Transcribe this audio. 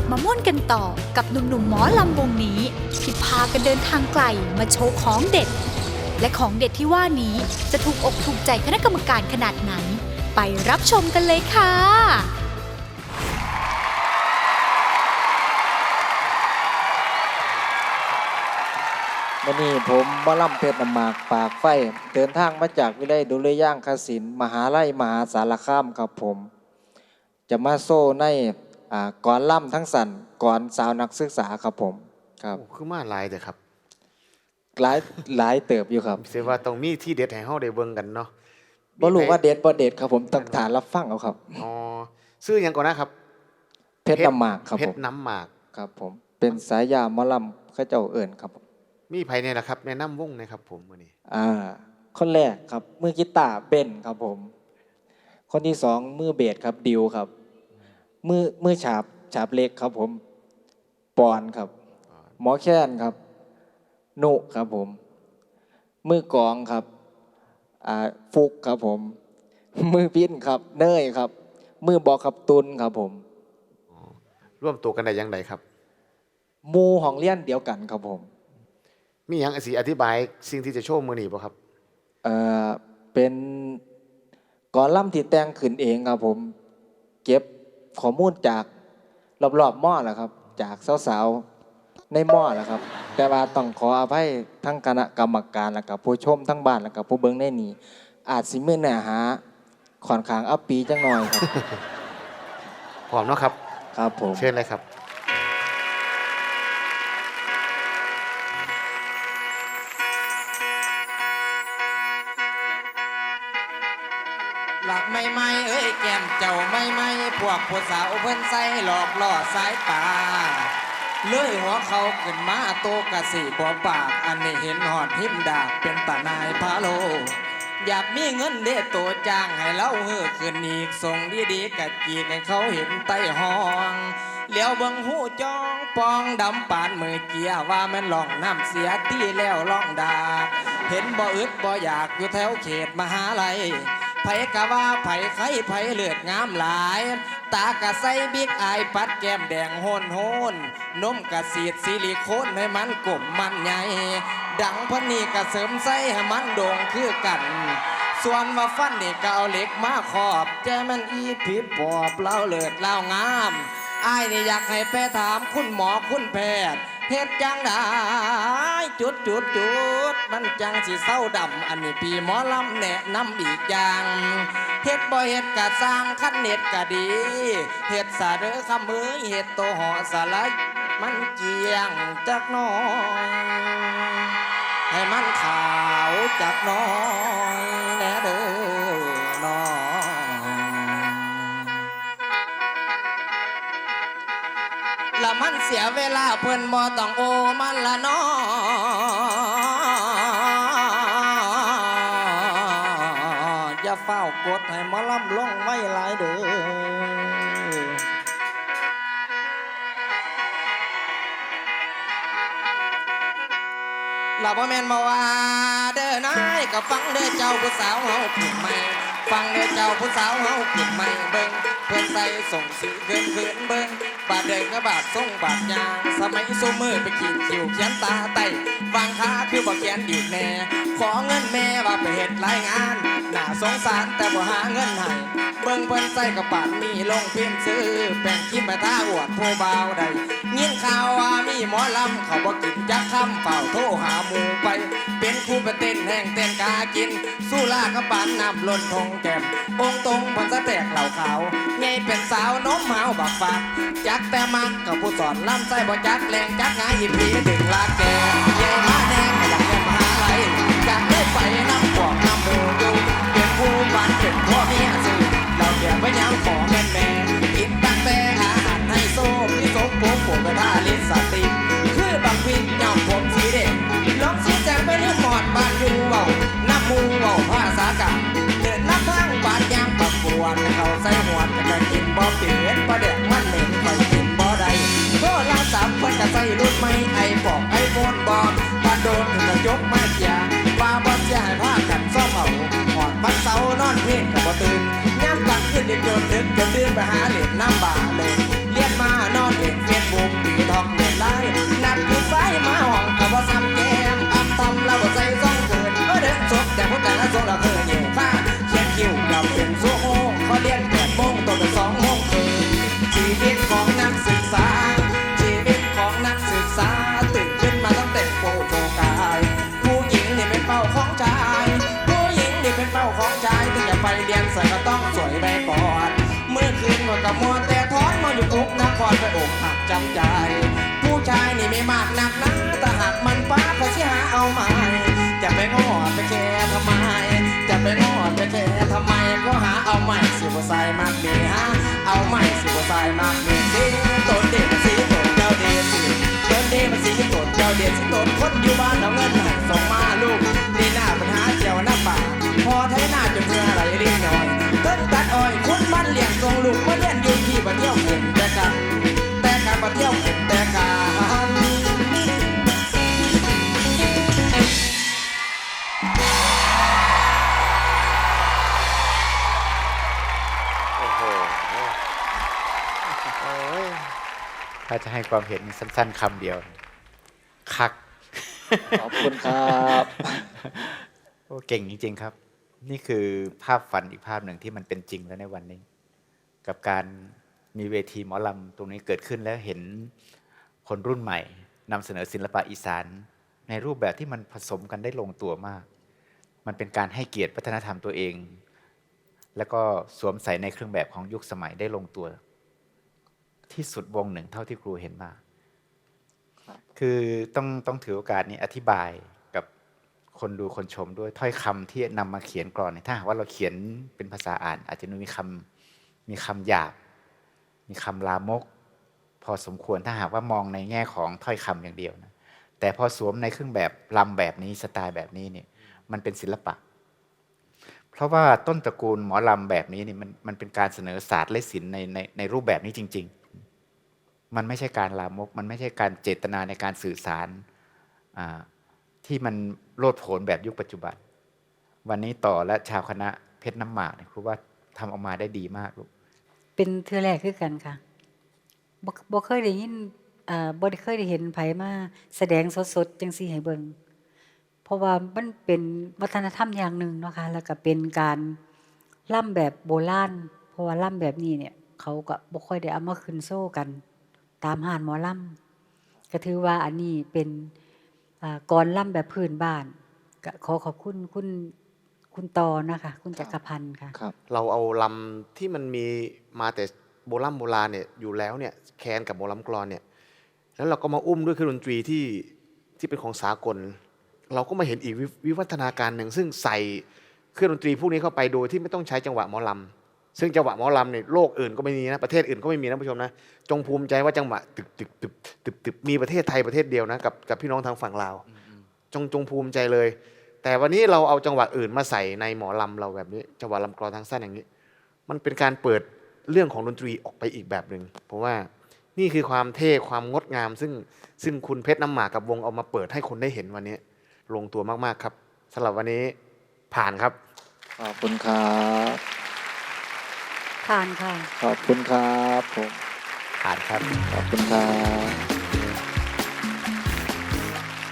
ลับมาม่วนกันต่อกับหนุ่มๆหมอลำวงนี้ ที่พากันเดินทางไกลมาโชว์ของเด็ด และของเด็ดที่ว่านี้จะถูกอกถูกใจคณะกรรมการขนาดไหน ไปรับชมกันเลยค่ะวันนี้ผมมอล่ำเพชรนำหมากปากไฟ เดินทางมาจากวิเลยดุริยางคศิลป์มหาลัยมหาสารคามครับผม จะมาโซ่ใน ก่อนล่ำทั้งสันก่อนสาวนักศึกษาครับผมครับโอ้คือมาหลายเด้อครับ หลายหลายเติบอยู่ครับเสียว่าต้องมีที่เด็ดให้เฮาได้เบิ่งกันเนาะบ่รู้ว่าเด็ดบ่เด็ดครับผมต้องฐานรับฟังเอาครับอ๋อซื้อหยังก่อนนะครับ เพชรนำหมากครับเพผชมรน้ำหมากครับผม เป็นสายยาหมอลำเข้าเจ้าเอิญครับผมมีไผเนี่ยล่ะครับแนะนำวงหนะครับ ผมมื้อนี้อ่า คนแรกครับมือกีตาร์เบนครับผม คนที่สองมือเบสครับดิวครับ มือมือฉาบฉาบเล็กครับผม ปอนครับ หมอแค้นครับ นุครับผม มือกลองครับอ่าฟุกครับผม มือพินครับ เนยครับ มือบอกครับตุนครับผม ร่วมตัวกันได้ยังไงครับหมูของเลี้ยนเดียวกันครับผม มีหยังสิอธิบายสิ่งที่จะโชว์มื้อนี้บ่ครับ เอ่อ เป็นกอล่ำที่แต่งขึ้นเองครับผม เก็บ ข้อมูลจากรอบๆหม้อแหละครับ จากสาวๆในหม้อแหละครับ แต่ว่าต้องขออภัยทั้งคณะกรรมการและกับผู้ชมทั้งบ้านและกับผู้เบิ้งในนี้อาจสิมือเนื้อหาค่อนข้างอัปปีจังหน่อยครับ พร้อมเนาะครับ ครับผม เชิญเลยครับ หลักไม่ไม่เอ้ยแก้มเจ้าไม่ไม่พวกผู้สาวเพิ่นใส่หลอกล่อสายตาเลื่อยหัวเขาขึ้นมาโตกะสีบ่ปาก อันนี้เห็นหอดพิมพ์ดากเป็นตานายพะโล อยากมีเงินเด้โตจ้างให้เล่าเฮือขึ้นอีกส่งดีๆกะกีดให้เขาเห็นใต้ห้องเลียวเบิงหูจ้องปองดำปานมือเกียว่าม่นหลองน้ำเสียที่แล้วล่องดา เห็นบ่อึดบ่อยากอยู่แถวเขตมหาลัย ไผกะว่าไผไข่ไผเลือดงามหลาย ตากะใส่บิ๊กอายปัดแก้มแดงโหนโหนนมกะสีดซิลิโคนให้มันกลมมันใหญ่ ดังพะนีกะเสริมใส่ให้มันโด่งคือกัน ส่วนว่าฟันนี่ก็เอาเหล็กมาขอบแจมันอีผีปอบเล่าเลิศเล่างามอายนี่อยากให้ไปถามคุณหมอคุณแพทย์ เฮ็ดจังได้จุดจุดจุดมันจังสิเศร้าดำอันนี้พี่หมอลำแนะนำอีกอย่างเฮ็ดบ่เฮ็ดกะสร้างคันเน็ดกะดีเฮ็ดสาเด้อคำเอ้ยเฮ็ดโตหอสาลายมันเจียงจักน้อยให้มันขาวจักน้อยแน่เด้อ ละมันเสียเวลาเพิ่นบ่ต้องโอมันละน้ออย่าเฝ้ากดให้มาล่ำลงไม่หลายเด้อเราบ่แม่นมาว่าเด้อนายก็ฟังเด้อเจ้าผู้สาวเฮาขึ้นใหม่ฟังเด้อเจ้าผู้สาวเฮาขึ้นใหม่เบิ่งเพิ่อนใส่ส่งสีเกินเกินเบิ่ง บาดเดินก็บาดส่งบาดยางสมัยซูมือไปขีดคิวเขียนตาไตวางขาคือบ่เขียนดีดแน่ขอเงินแม่ว่าไปเฮ็ดรายงานน่าสงสารแต่บ่หาเงินให้เบิ่งเพิ่นใส่กระปาดมีลงพิมพ์ซื้อแป้งคิมไปท่าอวดผู้บ่าวใดยินข่าวว่ามีหมอลำเขาบ่กินจักคำเฝ้าโทรหาหมู่ไป เป็นครูไปเต้นแห้งเต้นกากิน สู้ล่ากระปานน้ำล้นทงแก้มองค์ตรงพันสะแตกเหล่าขาว เป็นสาวน้องเมาบักฝากจักแต่มักกับผู้สอนลำไส้บ่จักแรงจักงายอีพีดึงลากแกใหญ่มาแดงอยากแก้มหาไรอยากได้ไป บ่เปลี่ยนประเด็กมันเหม็นไปกินบ่ได้โทรศัพท์เพิ่นก็ใส่รุ่นไม่ไอบอกไอโฟนบอมบาโดนถึงก็ยกมาเสียว่าบ่เสียให้พากันซ่อมเอาหอดพันเสานอนเพ่งก็บ่ตื่นย่ำกลางคืนเด็กโดนดึกจนตื่นไปหาเล่นน้ำบาเลย จำใจ ผู้ชายนี่ไม่มากนักนะแต่หากมันป้าก็ชิหาเอาใหม่จะไปงอดไปแค่ทำไม จะไปงอดไปแค่ทำไมก็หาเอาใหม่สิบใส่มากมีฮะเอาใหม่สิบใส่มากมีสิต้นเด็ดสีต้นเจ้าเด็ดสิต้นเด็ดมันสีต้นเจ้าเด็ดสิต้นคนอยู่บ้านเอาเงินหา ถ้าจะให้ความเห็นสั้น ๆคำเดียว คัก ขอบคุณครับโอ้เก่งจริง ๆ ครับ นี่คือภาพฝันอีกภาพหนึ่งที่มันเป็นจริงแล้วในวันนี้ กับการมีเวทีหมอลำตรงนี้เกิดขึ้นแล้วเห็นคนรุ่นใหม่นำเสนอศิลปะอีสาน ในรูปแบบที่มันผสมกันได้ลงตัวมาก มันเป็นการให้เกียรติวัฒนธรรมตัวเอง แล้วก็สวมใส่ในเครื่องแบบของยุคสมัยได้ลงตัว ที่สุดวงหนึ่งเท่าที่ครูเห็นมา คือต้องต้องถือโอกาสนี้อธิบายกับคนดูคนชมด้วยถ้อยคำที่นำมาเขียนกรอนเนี่ยถ้าหากว่าเราเขียนเป็นภาษาอ่าน อาจจะมีคำมีคำหยาบ มีคำลามก พอสมควรถ้าหากว่ามองในแง่ของถ้อยคำอย่างเดียวนะแต่พอสวมในเครื่องแบบลำแบบนี้สไตล์แบบนี้เนี่ยมันเป็นศิลปะ เพราะว่าต้นตระกูลหมอลำแบบนี้นี่มันมันเป็นการเสนอศาสตร์และศิลป์ในในในรูปแบบนี้จริง ๆ มันไม่ใช่การลามก มันไม่ใช่การเจตนาในการสื่อสารที่มันโลดโผนแบบยุคปัจจุบัน วันนี้ต่อและชาวคณะเพชรน้ำหมากเนี่ยครูว่าทำออกมาได้ดีมากลูก เป็นเทือแรกคือกันค่ะบ่บ่เคยได้ยินอ่าบ่ได้เคยได้เห็นไผมาแสดงสดๆจังซี่ให้เบิงเพราะว่ามันเป็นวัฒนธรรมอย่างหนึ่งเนาะค่ะแล้วก็เป็นการล่ำแบบโบราณเพราะว่าล่ำแบบนี้เนี่ย เขาก็บ่ค่อยได้เอามาขึ้นโซ่กัน ตามหานหมอล่ำก็ถือว่าอันนี้เป็นอ่ากรล่ำแบบพื้นบ้านขอขอบคุณคุณคุณตอนะคะคุณจักรพันธ์ค่ะครับเราเอาลำที่มันมีมาแต่โบราณโบราณเนี่ยอยู่แล้วเนี่ยแคนกับโบราณกรอนเนี่ยแล้วเราก็มาอุ้มด้วยเครื่องดนตรีที่ที่เป็นของสากล เราก็มาเห็นอีกวิวิวัฒนาการหนึ่งซึ่งใส่เครื่องดนตรีพวกนี้เข้าไปโดยที่ไม่ต้องใช้จังหวะหมอลำ ซึ่งจังหวะหมอลำเนี่ยโลกอื่นก็ไม่มีนะประเทศอื่นก็ไม่มีนะผู้ชมนะจงภูมิใจว่าจังหวะตึกตึกตึกตึกตึกมีประเทศไทยประเทศเดียวนะกับกับพี่น้องทางฝั่งลาวจงจงภูมิใจเลย แต่วันนี้เราเอาจังหวะอื่นมาใส่ในหมอลำเราแบบนี้จังหวะลำกรอนทางสั้นอย่างนี้ มันเป็นการเปิดเรื่องของดนตรีออกไปอีกแบบหนึ่งเพราะว่านี่คือความเท่ความงดงาม ซึ่งซึ่งคุณเพชรน้ำหมากกับวงเอามาเปิดให้คนได้เห็นวันนี้ ลงตัวมากๆครับสำหรับวันนี้ผ่านครับขอบคุณครับ ทานค่ะ ขอบคุณครับผมผ่านครับ ขอบคุณครับ